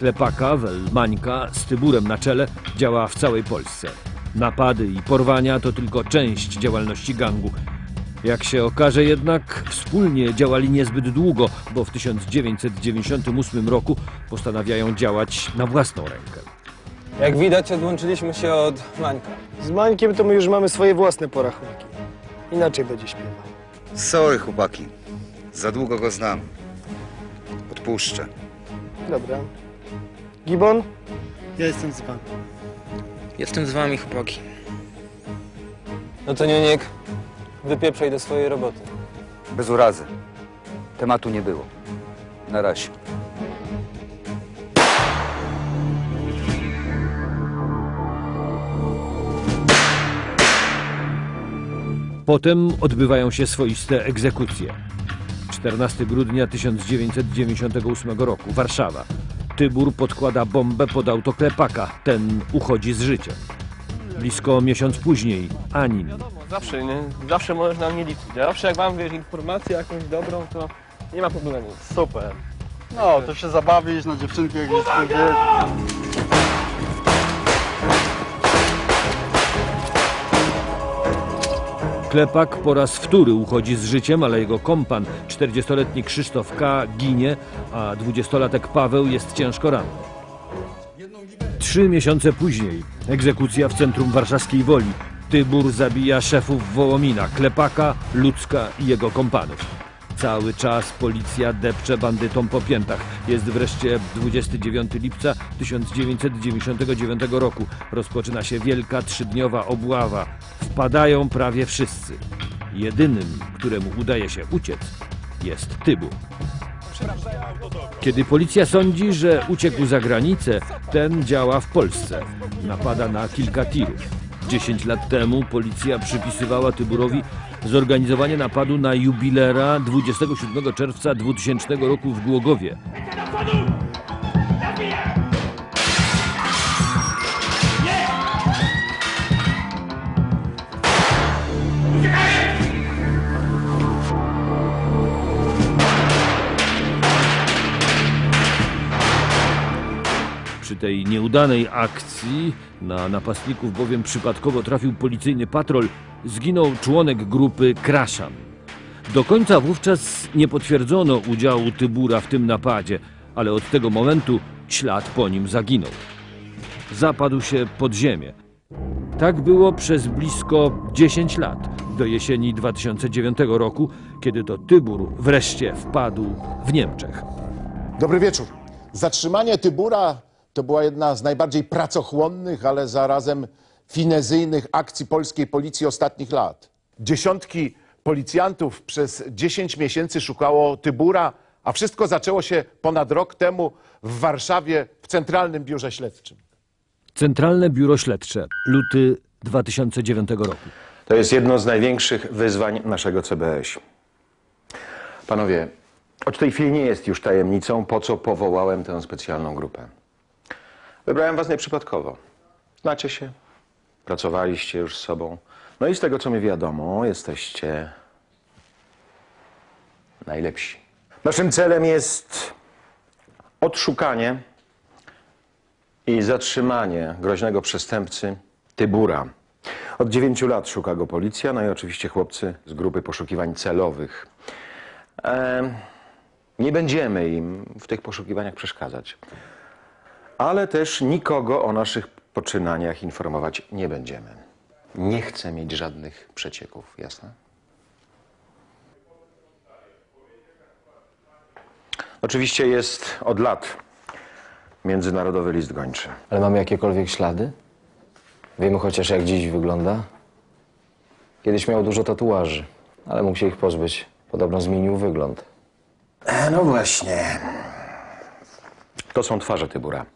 Klepaka, Welmańka z Tyburem na czele działa w całej Polsce. Napady i porwania to tylko część działalności gangu. Jak się okaże jednak, wspólnie działali niezbyt długo, bo w 1998 roku postanawiają działać na własną rękę. Jak widać, odłączyliśmy się od Mańka. Z Mańkiem to my już mamy swoje własne porachunki. Inaczej będzie śpiewał. Sorry, chłopaki. Za długo go znam. Odpuszczę. Dobra. Gibon? Ja jestem z wami. Jestem z wami, chłopaki. No to Nieniek, wypieprzaj do swojej roboty. Bez urazy. Tematu nie było. Na razie. Potem odbywają się swoiste egzekucje. 14 grudnia 1998 roku, Warszawa. Tybór podkłada bombę pod auto Klepaka. Ten uchodzi z życiem. Blisko miesiąc później Anin. Zawsze, nie? Zawsze możesz na mnie liczyć. Zawsze jak wam wiesz informację jakąś dobrą, to nie ma problemu. Super. No, to się zabawić na dziewczynki, jak jest wie. Klepak po raz wtóry uchodzi z życiem, ale jego kompan, 40-letni Krzysztof K., ginie, a 20-latek Paweł jest ciężko ranny. Trzy miesiące później egzekucja w centrum warszawskiej Woli. Tybór zabija szefów Wołomina, Klepaka, Ludzka i jego kompanów. Cały czas policja depcze bandytom po piętach. Jest wreszcie 29 lipca 1999 roku. Rozpoczyna się wielka trzydniowa obława. Wpadają prawie wszyscy. Jedynym, któremu udaje się uciec, jest Tybór. Kiedy policja sądzi, że uciekł za granicę, ten działa w Polsce. Napada na kilka tirów. 10 lat temu policja przypisywała Tyburowi zorganizowanie napadu na jubilera 27 czerwca 2000 roku w Głogowie. Tej nieudanej akcji na napastników bowiem przypadkowo trafił policyjny patrol, zginął członek grupy Kraszan. Do końca wówczas nie potwierdzono udziału Tybura w tym napadzie, ale od tego momentu ślad po nim zaginął. Zapadł się pod ziemię. Tak było przez blisko 10 lat, do jesieni 2009 roku, kiedy to Tybur wreszcie wpadł w Niemczech. Dobry wieczór. Zatrzymanie Tybura to była jedna z najbardziej pracochłonnych, ale zarazem finezyjnych akcji polskiej policji ostatnich lat. Dziesiątki policjantów przez 10 miesięcy szukało Tybura, a wszystko zaczęło się ponad rok temu w Warszawie w Centralnym Biurze Śledczym. Centralne Biuro Śledcze, luty 2009 roku. To jest jedno z największych wyzwań naszego CBS. Panowie, od tej chwili nie jest już tajemnicą, po co powołałem tę specjalną grupę. Wybrałem was nieprzypadkowo. Znacie się, pracowaliście już z sobą. No i z tego, co mi wiadomo, jesteście najlepsi. Naszym celem jest odszukanie i zatrzymanie groźnego przestępcy Tybura. Od dziewięciu lat szuka go policja, no i oczywiście chłopcy z grupy poszukiwań celowych. Em, nie będziemy im w tych poszukiwaniach przeszkadzać, ale też nikogo o naszych poczynaniach informować nie będziemy. Nie chcę mieć żadnych przecieków, jasne? Oczywiście jest od lat międzynarodowy list gończy. Ale mamy jakiekolwiek ślady? Wiemy chociaż jak dziś wygląda? Kiedyś miał dużo tatuaży, ale mógł się ich pozbyć. Podobno zmienił wygląd. E, No właśnie. To są twarze Tybura.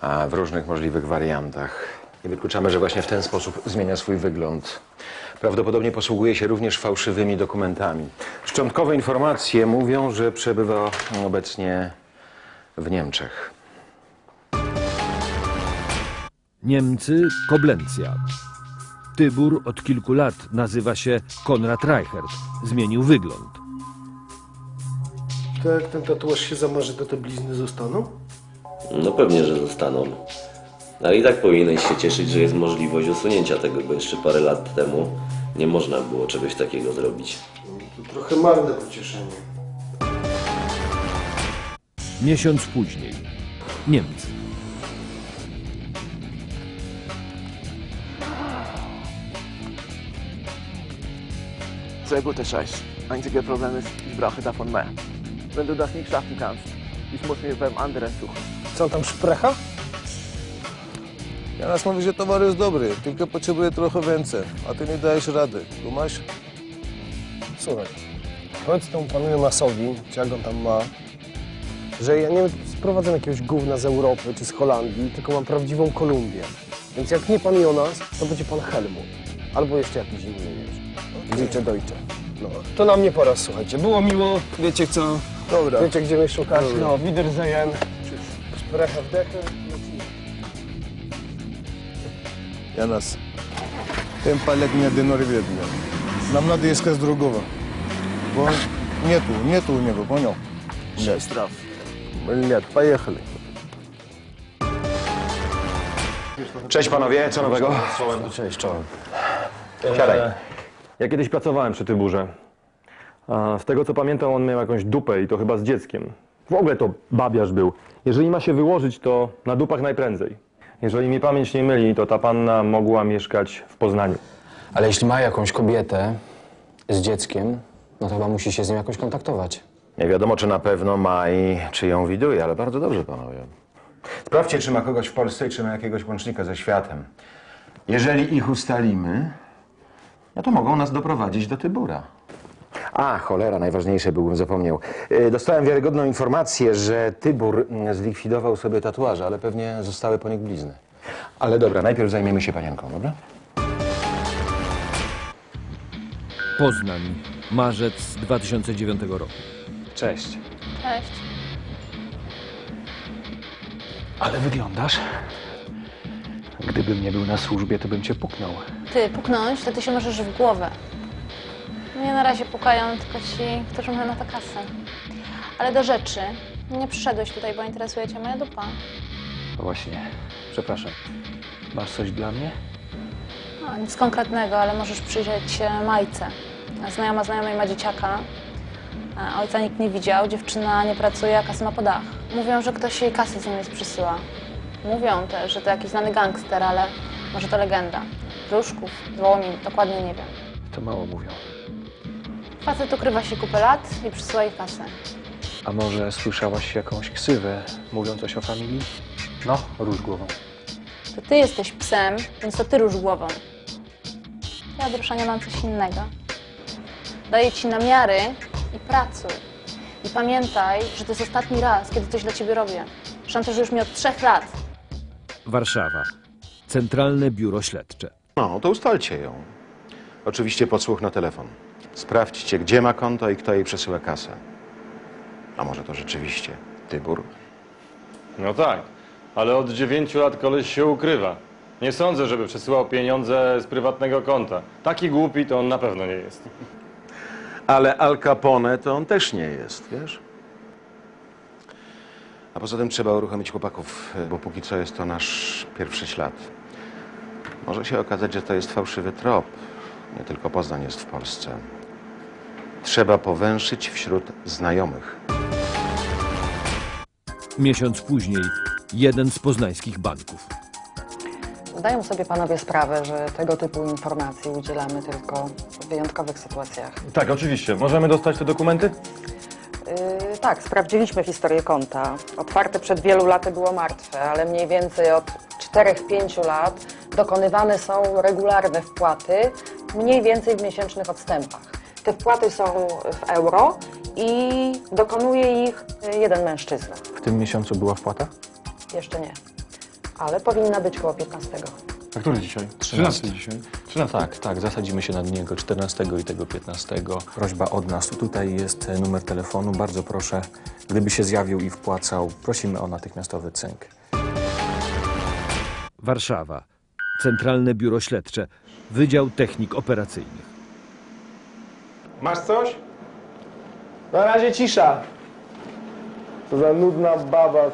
A w różnych możliwych wariantach. Nie wykluczamy, że właśnie w ten sposób zmienia swój wygląd. Prawdopodobnie posługuje się również fałszywymi dokumentami. Szczątkowe informacje mówią, że przebywa obecnie w Niemczech. Niemcy Koblencja. Tybur od kilku lat nazywa się Konrad Reichert. Zmienił wygląd. To jak ten tatuaż się zamarzy, to te blizny zostaną? No pewnie, że zostaną. Ale i tak powinieneś się cieszyć, że jest możliwość usunięcia tego, bo jeszcze parę lat temu nie można było czegoś takiego zrobić. To trochę marne pocieszenie. Miesiąc później. Niemcy. Sehr guter Scheiß. Einziger Problem ist, ich brauche davon mehr. Wenn du das nicht schaffen kannst, mir beim anderen suchen. Co on tam szprecha? Ja nas mówi, że towar jest dobry, tylko potrzebuje trochę więcej, a ty nie dajesz rady. Kumasz? Słuchaj, powiedz temu panu Jonasowi, czy jak on tam ma, że ja nie sprowadzam jakiegoś gówna z Europy czy z Holandii, tylko mam prawdziwą Kolumbię. Więc jak nie pan Jonas, to będzie pan Helmut. Albo jeszcze jakiś inny, wiesz. Dzicze Deutsche. No, to na mnie pora, słuchajcie. Było miło. Wiecie co? Dobra. Wiecie, gdzie mnie szukać? No, Wiedersehen. Sprecha wdechy. Janas, ten palek mnie denerwuje. Нам надо искать другого. Вон, нету, нету у него, понял? Нет. Straf. Нет, поехали. Cześć panowie, co nowego? Cześć, czołem. Siadaj. Ja kiedyś pracowałem przy Tyburze. A z tego co pamiętam, on miał jakąś dupę i to chyba z dzieckiem. W ogóle to babiarz był. Jeżeli ma się wyłożyć, to na dupach najprędzej. Jeżeli mi pamięć nie myli, to ta panna mogła mieszkać w Poznaniu. Ale jeśli ma jakąś kobietę z dzieckiem, no to chyba musi się z nią jakoś kontaktować. Nie wiadomo, czy na pewno ma i czy ją widuje, ale bardzo dobrze, panowie. Sprawdźcie, czy ma kogoś w Polsce i czy ma jakiegoś łącznika ze światem. Jeżeli ich ustalimy, no to mogą nas doprowadzić do Tybura. A, cholera, najważniejsze byłbym zapomniał. E, Dostałem wiarygodną informację, że Tybór mm, zlikwidował sobie tatuaże, ale pewnie zostały po nich blizny. Ale dobra, najpierw zajmiemy się panienką, dobra? Poznań. Marzec 2009 roku. Cześć. Cześć. Ale wyglądasz. Gdybym nie był na służbie, to bym cię puknął. Ty, puknąć, to ty się możesz w głowę. Mnie na razie pukają tylko ci, którzy mają na to kasę. Ale do rzeczy. Nie przyszedłeś tutaj, bo interesuje cię moja dupa. Właśnie. Przepraszam. Masz coś dla mnie? No, nic konkretnego, ale możesz przyjrzeć się Majce. Znajoma znajomej ma dzieciaka. A Ojca nikt nie widział, dziewczyna nie pracuje, a kasę ma po dach. Mówią, że ktoś jej kasę z niemiec przysyła. Mówią też, że to jakiś znany gangster, ale może to legenda. Wróżków, Wołomin, dokładnie nie wiem. To mało mówią. Facet ukrywa się kupę lat i przysyła jej kasę. A może słyszałaś jakąś ksywę, mówią coś o familii? No, róż głową. To ty jesteś psem, więc to ty rusz głową. Ja, Druszania, mam coś innego. Daję ci namiary i pracuj. I pamiętaj, że to jest ostatni raz, kiedy coś dla ciebie robię. Szantażujesz mnie od trzech lat. Warszawa. Centralne Biuro Śledcze. No, to ustalcie ją. Oczywiście podsłuch na telefon. Sprawdźcie, gdzie ma konto i kto jej przesyła kasę. A może to rzeczywiście Tybór? No tak, ale od dziewięciu lat koleś się ukrywa. Nie sądzę, żeby przesyłał pieniądze z prywatnego konta. Taki głupi to on na pewno nie jest. Ale Al Capone to on też nie jest, wiesz? A poza tym trzeba uruchomić chłopaków, bo póki co jest to nasz pierwszy ślad. Może się okazać, że to jest fałszywy trop. Nie tylko Poznań jest w Polsce. Trzeba powęszyć wśród znajomych. Miesiąc później. Jeden z poznańskich banków. Zdają sobie panowie sprawę, że tego typu informacji udzielamy tylko w wyjątkowych sytuacjach. Tak, oczywiście. Możemy dostać te dokumenty? Yy, tak, sprawdziliśmy historię konta. Otwarte przed wielu laty było martwe, ale mniej więcej od 4-5 lat dokonywane są regularne wpłaty, mniej więcej w miesięcznych odstępach. Te wpłaty są w euro i dokonuje ich jeden mężczyzna. W tym miesiącu była wpłata? Jeszcze nie, ale powinna być koło 15. A który dzisiaj? 13 dzisiaj. Tak, tak, zasadzimy się nad niego 14 i tego 15. Prośba od nas. Tutaj jest numer telefonu. Bardzo proszę, gdyby się zjawił i wpłacał, prosimy o natychmiastowy cynk. Warszawa. Centralne Biuro Śledcze. Wydział Technik Operacyjnych. Masz coś? Na razie cisza. To za nudna baba.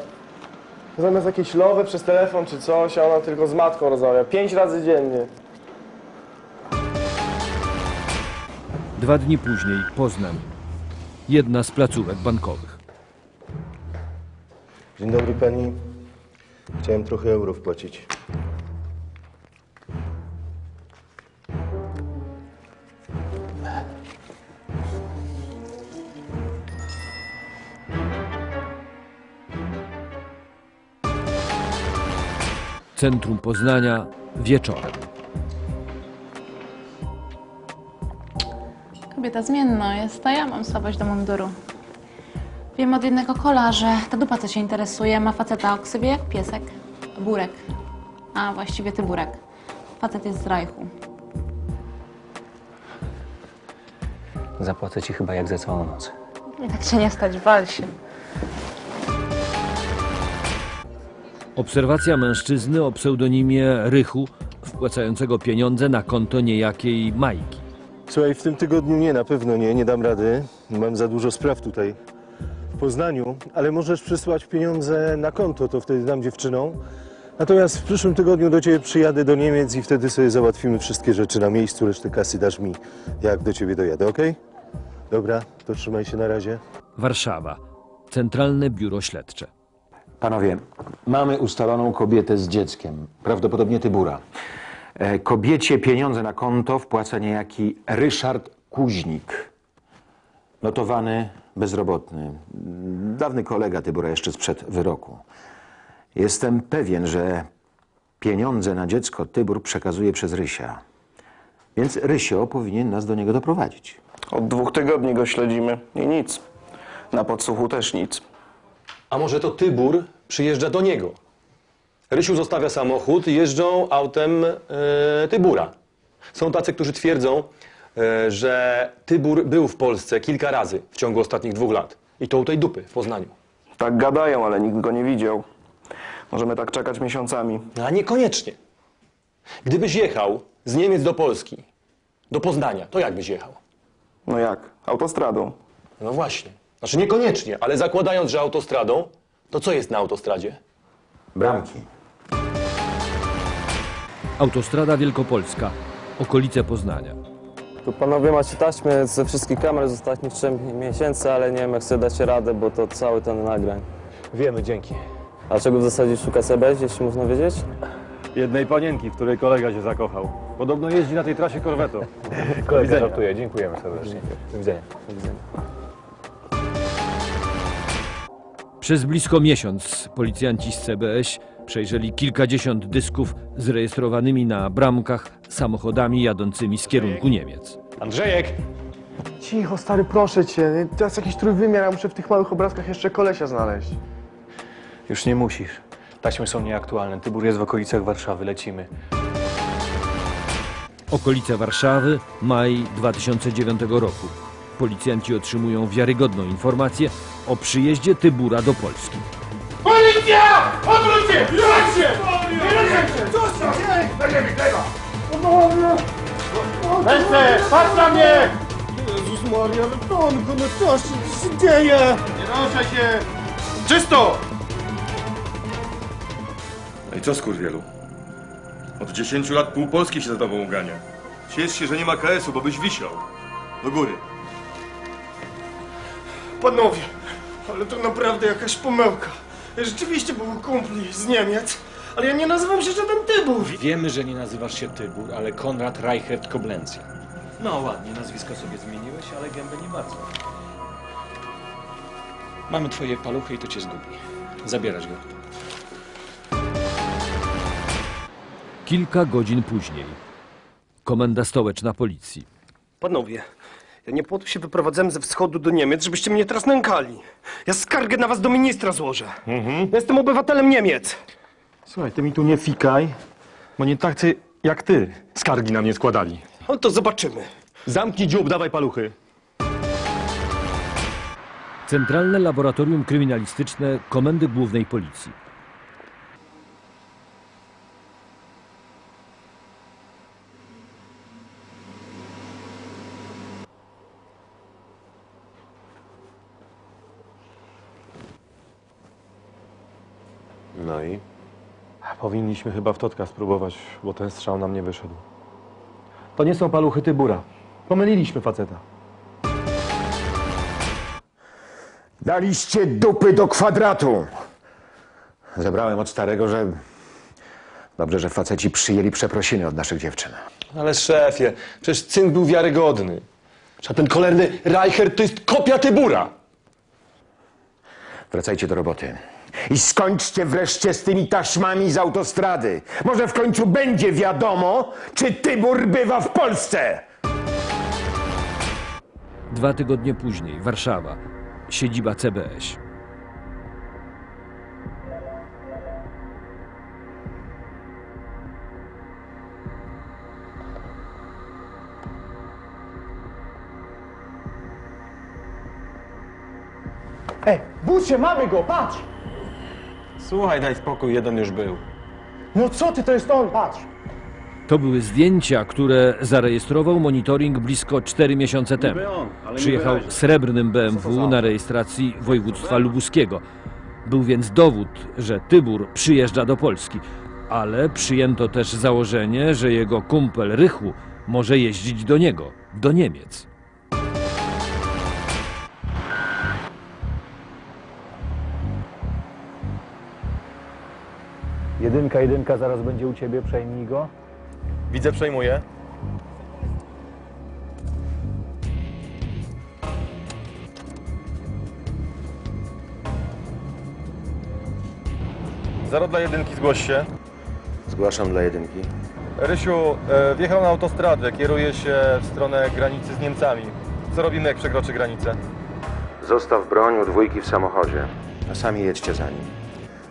Zamiast jakieś lowy przez telefon czy coś, a ona tylko z matką rozmawia. Pięć razy dziennie. Dwa dni później Poznań. Jedna z placówek bankowych. Dzień dobry pani. Chciałem trochę euro wpłacić. Centrum Poznania wieczorem. Kobieta zmienna jest, a ja mam słabość do munduru. Wiem od jednego kola, że ta dupa, co cię interesuje, ma faceta o ksywie jak piesek. Burek. A właściwie ty burek. Facet jest z Rajchu. Zapłacę ci chyba jak za całą noc. I tak cię nie stać, wal się. Obserwacja mężczyzny o pseudonimie Rychu, wpłacającego pieniądze na konto niejakiej Majki. Słuchaj, w tym tygodniu nie, na pewno nie, nie dam rady. Mam za dużo spraw tutaj w Poznaniu, ale możesz przysłać pieniądze na konto, to wtedy dam dziewczynom. Natomiast w przyszłym tygodniu do ciebie przyjadę do Niemiec i wtedy sobie załatwimy wszystkie rzeczy na miejscu, resztę kasy dasz mi, jak do ciebie dojadę, okej? Dobra, to trzymaj się na razie. Warszawa. Centralne Biuro Śledcze. Panowie, mamy ustaloną kobietę z dzieckiem, prawdopodobnie Tybura. E, Kobiecie pieniądze na konto wpłaca niejaki Ryszard Kuźnik. Notowany bezrobotny. Dawny kolega Tybura jeszcze sprzed wyroku. Jestem pewien, że pieniądze na dziecko Tybur przekazuje przez Rysia. Więc Rysio powinien nas do niego doprowadzić. Od dwóch tygodni go śledzimy i nic. Na podsłuchu też nic. A może to Tybór przyjeżdża do niego? Rysiu zostawia samochód i jeżdżą autem e, Tybura. Są tacy, którzy twierdzą, e, że Tybór był w Polsce kilka razy w ciągu ostatnich dwóch lat. I to u tej dupy w Poznaniu. Tak gadają, ale nikt go nie widział. Możemy tak czekać miesiącami. A niekoniecznie. Gdybyś jechał z Niemiec do Polski, do Poznania, to jak byś jechał? No jak? Autostradą. No właśnie. Znaczy niekoniecznie, ale zakładając, że autostradą, to co jest na autostradzie? Bramki. Autostrada Wielkopolska. Okolice Poznania. Tu panowie macie taśmy ze wszystkich kamer z ostatnich trzech miesięcy, ale nie wiem jak sobie dacie radę, bo to cały ten nagrań. Wiemy, dzięki. A czego w zasadzie szuka CBS, jeśli można wiedzieć? Jednej panienki, w której kolega się zakochał. Podobno jeździ na tej trasie korwetą. Kolega żartuje, dziękujemy serdecznie. Do widzenia. Do widzenia. Przez blisko miesiąc policjanci z CBS przejrzeli kilkadziesiąt dysków zrejestrowanymi na bramkach samochodami jadącymi z kierunku Niemiec. Andrzejek! Cicho, stary, proszę cię. Teraz jakiś trójwymiar, ja muszę w tych małych obrazkach jeszcze kolesia znaleźć. Już nie musisz. Taśmy są nieaktualne. Tybór jest w okolicach Warszawy. Lecimy. Okolice Warszawy, maj 2009 roku. Policjanci otrzymują wiarygodną informację o przyjeździe Tybura do Polski. Policja! Odwróć się! Ruszaj się! Ruszaj się! Co się dzieje? Będziemy chleba! Weźcie! Patrz na mnie! Jezus Maria, Tonko, no co się, co się dzieje? Nie ruszaj się! Czysto! No i co skurwielu? Od 10 lat pół Polski się za tobą ugania. Ciesz się, że nie ma KS-u, bo byś wisiał. Do góry. Panowie, ale to naprawdę jakaś pomyłka. Rzeczywiście był kumpli z Niemiec, ale ja nie nazywam się żaden Tybur. Wiemy, że nie nazywasz się Tybór, ale Konrad Reichert Koblencja. No ładnie, nazwisko sobie zmieniłeś, ale gębę nie bardzo. Mamy twoje paluchy i to cię zgubi. Zabierać go. Kilka godzin później. Komenda stołeczna policji. Panowie, ja nie po to się wyprowadzałem ze wschodu do Niemiec, żebyście mnie teraz nękali. Ja skargę na was do ministra złożę. Ja jestem obywatelem Niemiec. Słuchaj, ty mi tu nie fikaj, bo nie tacy jak ty skargi na mnie składali. No to zobaczymy. Zamknij dziób, dawaj paluchy. Centralne Laboratorium Kryminalistyczne Komendy Głównej Policji. No i? Powinniśmy chyba w Totka spróbować, bo ten strzał nam nie wyszedł. To nie są paluchy Tybura. Pomyliliśmy faceta. Daliście dupy do kwadratu. Zebrałem od starego, że... Dobrze, że faceci przyjęli przeprosiny od naszych dziewczyn. Ale szefie, przecież cynk był wiarygodny. A ten cholerny Reichert to jest kopia Tybura. Wracajcie do roboty. I skończcie wreszcie z tymi taśmami z autostrady. Może w końcu będzie wiadomo, czy Tybór bywa w Polsce. Dwa tygodnie później, Warszawa, siedziba CBŚ. Ej, budź się, mamy go, patrz! Słuchaj, daj spokój, jeden już był. No co ty, to jest on, patrz! To były zdjęcia, które zarejestrował monitoring blisko 4 miesiące temu. Przyjechał srebrnym BMW na rejestracji województwa lubuskiego. Był więc dowód, że Tybór przyjeżdża do Polski, ale przyjęto też założenie, że jego kumpel Rychu może jeździć do niego, do Niemiec. Jedynka, jedynka zaraz będzie u ciebie, przejmij go. Widzę, przejmuję. Zero dla jedynki, zgłoś się. Zgłaszam dla jedynki. Rysiu, e, wjechał na autostradę, kieruje się w stronę granicy z Niemcami. Co robimy, jak przekroczy granicę? Zostaw broń u dwójki w samochodzie, a sami jedźcie za nim.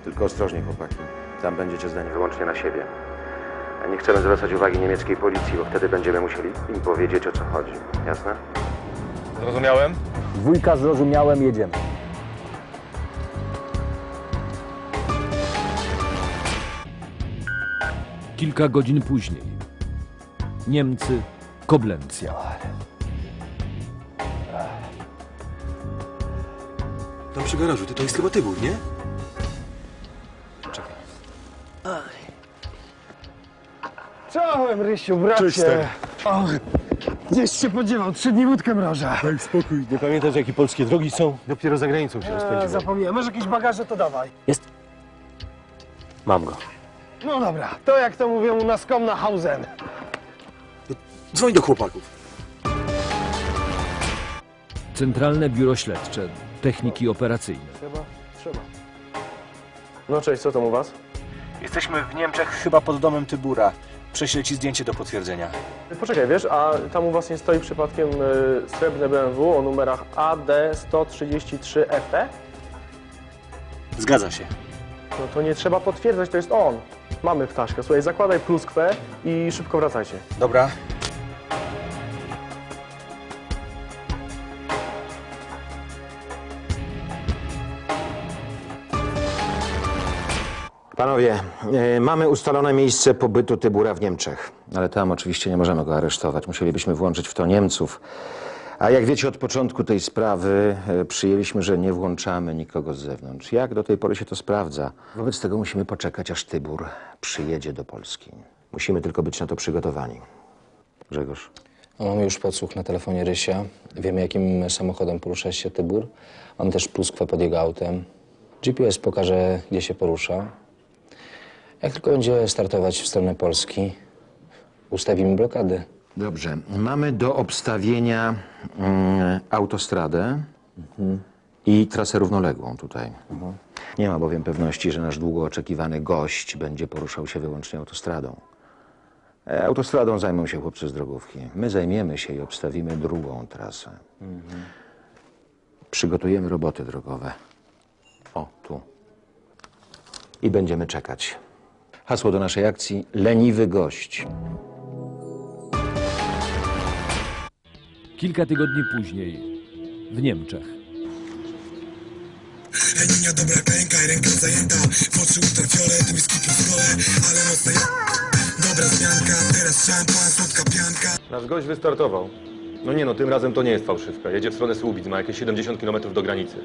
Tylko ostrożnie, chłopaki. Tam będziecie zdani wyłącznie na siebie. Nie chcemy zwracać uwagi niemieckiej policji, bo wtedy będziemy musieli im powiedzieć, o co chodzi. Jasne? Zrozumiałem? Dwójka zrozumiałem, jedziemy. Kilka godzin później. Niemcy, Koblencja. Tam przy garażu, to, to jest chyba Tybór, nie? Czołem, Rysiu, bracie! Cześć, stary. O, gdzieś się podziewał, trzy dni łódkę mroża. Daj spokój, nie pamiętasz jakie polskie drogi są? Dopiero za granicą się A, rozpędziłem. zapomniałem, masz jakieś bagaże, to dawaj. Mam go. No dobra, to jak to mówią u nas Komnahausen. Dzwoń do chłopaków. Centralne Biuro Śledcze, Techniki Operacyjne. Trzeba, trzeba. No cześć, co tam u was? Jesteśmy w Niemczech, chyba pod domem Tybura. Prześlę ci zdjęcie do potwierdzenia. Poczekaj, wiesz, a tam u was nie stoi przypadkiem y, srebrne BMW o numerach AD133FT? Zgadza się. No to nie trzeba potwierdzać, to jest on. Mamy ptaszkę. Słuchaj, zakładaj pluskwę i szybko wracajcie. Dobra. Panowie, e, mamy ustalone miejsce pobytu Tybura w Niemczech. Ale tam oczywiście nie możemy go aresztować. Musielibyśmy włączyć w to Niemców. A jak wiecie, od początku tej sprawy e, przyjęliśmy, że nie włączamy nikogo z zewnątrz. Jak do tej pory się to sprawdza? Wobec tego musimy poczekać, aż Tybór przyjedzie do Polski. Musimy tylko być na to przygotowani. Grzegorz. No, mamy już podsłuch na telefonie Rysia. Wiemy, jakim samochodem porusza się Tybór. Mamy też pluskwę pod jego autem. GPS pokaże, gdzie się porusza. Jak tylko będzie startować w stronę Polski, ustawimy blokadę. Dobrze. Mamy do obstawienia mm, autostradę i trasę równoległą tutaj. Nie ma bowiem pewności, że nasz długo oczekiwany gość będzie poruszał się wyłącznie autostradą. E, Autostradą zajmą się chłopcy z drogówki. My zajmiemy się i obstawimy drugą trasę. Przygotujemy roboty drogowe. O, tu. I będziemy czekać. Hasło do naszej akcji: leniwy gość. Kilka tygodni później w Niemczech. Linia dobra klęka i ręka zajęta W oczy Ale mocno ja... Dobra zmianka, teraz szampan, słodka pianka Nasz gość wystartował. No nie no, tym razem to nie jest fałszywka. Jedzie w stronę Słubic, ma jakieś 70 km do granicy.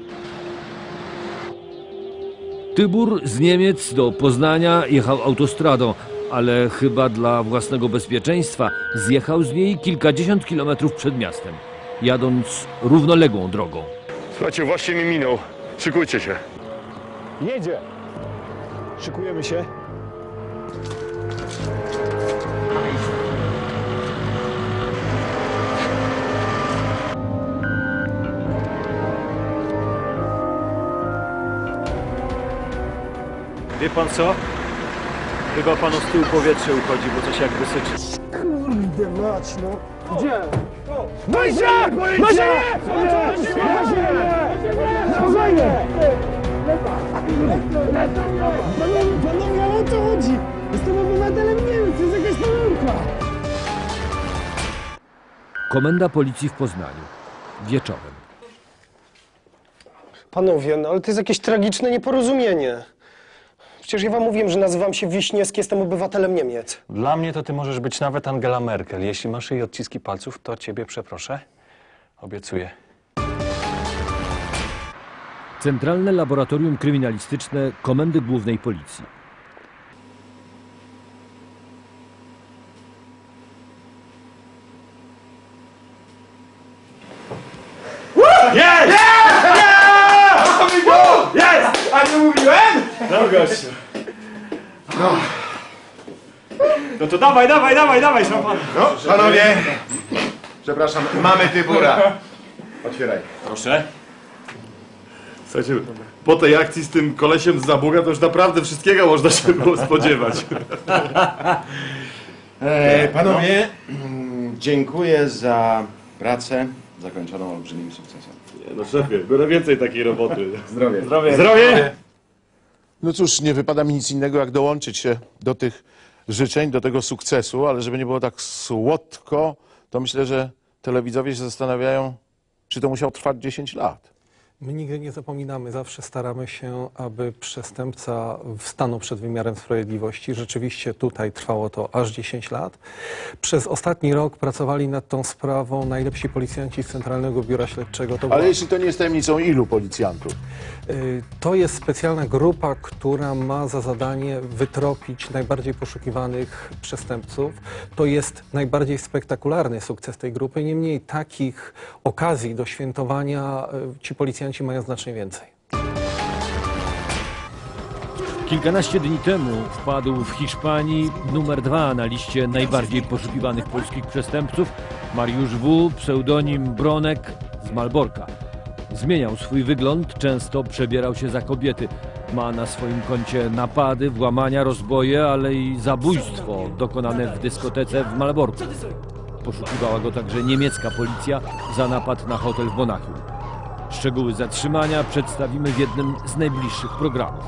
Tybór z Niemiec do Poznania jechał autostradą, ale chyba dla własnego bezpieczeństwa zjechał z niej kilkadziesiąt kilometrów przed miastem, jadąc równoległą drogą. Słuchajcie, właśnie mi minął. Szykujcie się. Jedzie. Szykujemy się. Wie pan co? Chyba panu z tyłu powietrze uchodzi, bo coś jakby syczy. Kurde mać, no. Gdzie? Policja! Policja! Spokojnie! Panowie, panowie, ale o co chodzi? Jestem obywatelem Niemiec, jest jakaś pomyłka. Komenda policji w Poznaniu. Wieczorem. Panowie, no ale to jest jakieś tragiczne nieporozumienie. Przecież ja wam mówiłem, że nazywam się Wiśniewski, jestem obywatelem Niemiec. Dla mnie to ty możesz być nawet Angela Merkel. Jeśli masz jej odciski palców, to ciebie przeproszę. Obiecuję. Centralne Laboratorium Kryminalistyczne Komendy Głównej Policji. Jest! Jest! A nie mówiłem? No gościu. No. No to dawaj, dawaj, dawaj, dawaj, szampan. No, panowie, przepraszam, mamy Tybura. Otwieraj. Proszę. Słuchajcie, po tej akcji z tym kolesiem z Zabuga to już naprawdę wszystkiego można się było spodziewać. E, panowie, mm, dziękuję za pracę zakończoną olbrzymim sukcesem. Nie, no szefie, biorę więcej takiej roboty. Zdrowie. Zdrowie. Zdrowie. No cóż, nie wypada mi nic innego, jak dołączyć się do tych życzeń, do tego sukcesu, ale żeby nie było tak słodko, to myślę, że telewidzowie się zastanawiają, czy to musiało trwać 10 lat. My nigdy nie zapominamy, zawsze staramy się, aby przestępca stanął przed wymiarem sprawiedliwości. Rzeczywiście tutaj trwało to aż 10 lat. Przez ostatni rok pracowali nad tą sprawą najlepsi policjanci z Centralnego Biura Śledczego. To Ale była- jeśli to nie jest tajemnicą, ilu policjantów? Y, To jest specjalna grupa, która ma za zadanie wytropić najbardziej poszukiwanych przestępców. To jest najbardziej spektakularny sukces tej grupy. Niemniej takich okazji do świętowania y, ci policjanci mają znacznie więcej. Kilkanaście dni temu wpadł w Hiszpanii numer dwa na liście najbardziej poszukiwanych polskich przestępców Mariusz W., pseudonim Bronek z Malborka. Zmieniał swój wygląd, często przebierał się za kobiety. Ma na swoim koncie napady, włamania, rozboje, ale i zabójstwo dokonane w dyskotece w Malborku. Poszukiwała go także niemiecka policja za napad na hotel w Monachium. Szczegóły zatrzymania przedstawimy w jednym z najbliższych programów.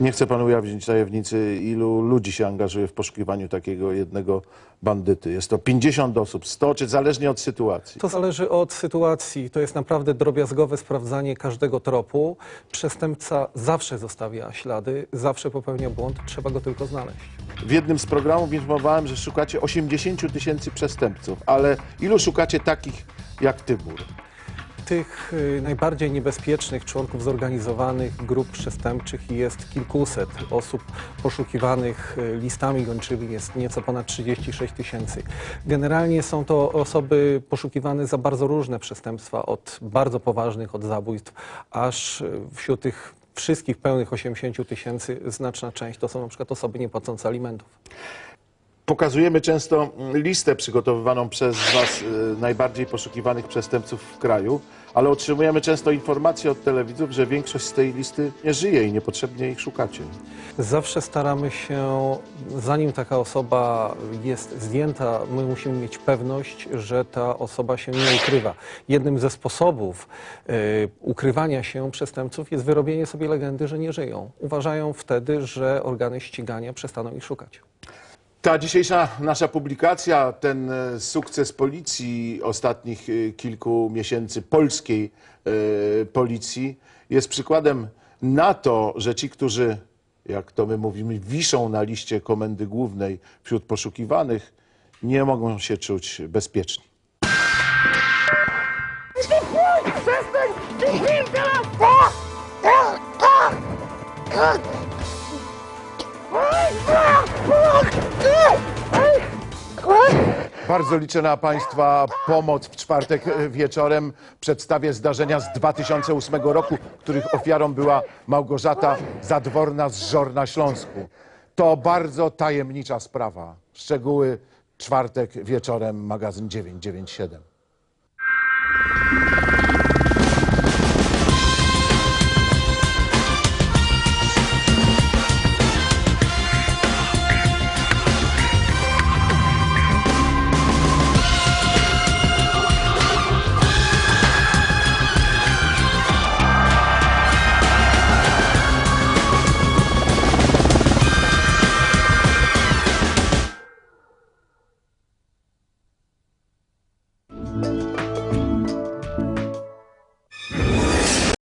Nie chcę panu ujawnić tajemnicy, ilu ludzi się angażuje w poszukiwaniu takiego jednego bandyty. Jest to 50 osób, 100, czy zależnie od sytuacji. To zależy od sytuacji. To jest naprawdę drobiazgowe sprawdzanie każdego tropu. Przestępca zawsze zostawia ślady, zawsze popełnia błąd, trzeba go tylko znaleźć. W jednym z programów informowałem, że szukacie 80 tysięcy przestępców, ale ilu szukacie takich jak Tybór? Tych y, najbardziej niebezpiecznych członków zorganizowanych grup przestępczych jest kilkuset osób poszukiwanych y, listami gończymi jest nieco ponad 36 tysięcy. Generalnie są to osoby poszukiwane za bardzo różne przestępstwa, od bardzo poważnych, od zabójstw, aż y, wśród tych wszystkich pełnych 80 tysięcy znaczna część to są na przykład osoby niepłacące alimentów. Pokazujemy często listę przygotowywaną przez Was najbardziej poszukiwanych przestępców w kraju, ale otrzymujemy często informacje od telewidzów, że większość z tej listy nie żyje i niepotrzebnie ich szukacie. Zawsze staramy się, zanim taka osoba jest zdjęta, my musimy mieć pewność, że ta osoba się nie ukrywa. Jednym ze sposobów y, ukrywania się przestępców jest wyrobienie sobie legendy, że nie żyją. Uważają wtedy, że organy ścigania przestaną ich szukać. Ta dzisiejsza nasza publikacja, ten e, sukces policji ostatnich e, kilku miesięcy, polskiej e, policji, jest przykładem na to, że ci, którzy, jak to my mówimy, wiszą na liście komendy głównej wśród poszukiwanych, nie mogą się czuć bezpieczni. Przestań! Ty Bardzo liczę na Państwa pomoc w czwartek e, wieczorem. Przedstawię zdarzenia z 2008 roku, których ofiarą była Małgorzata Zadworna z Żor na Śląsku. To bardzo tajemnicza sprawa. Szczegóły czwartek wieczorem, magazyn 997.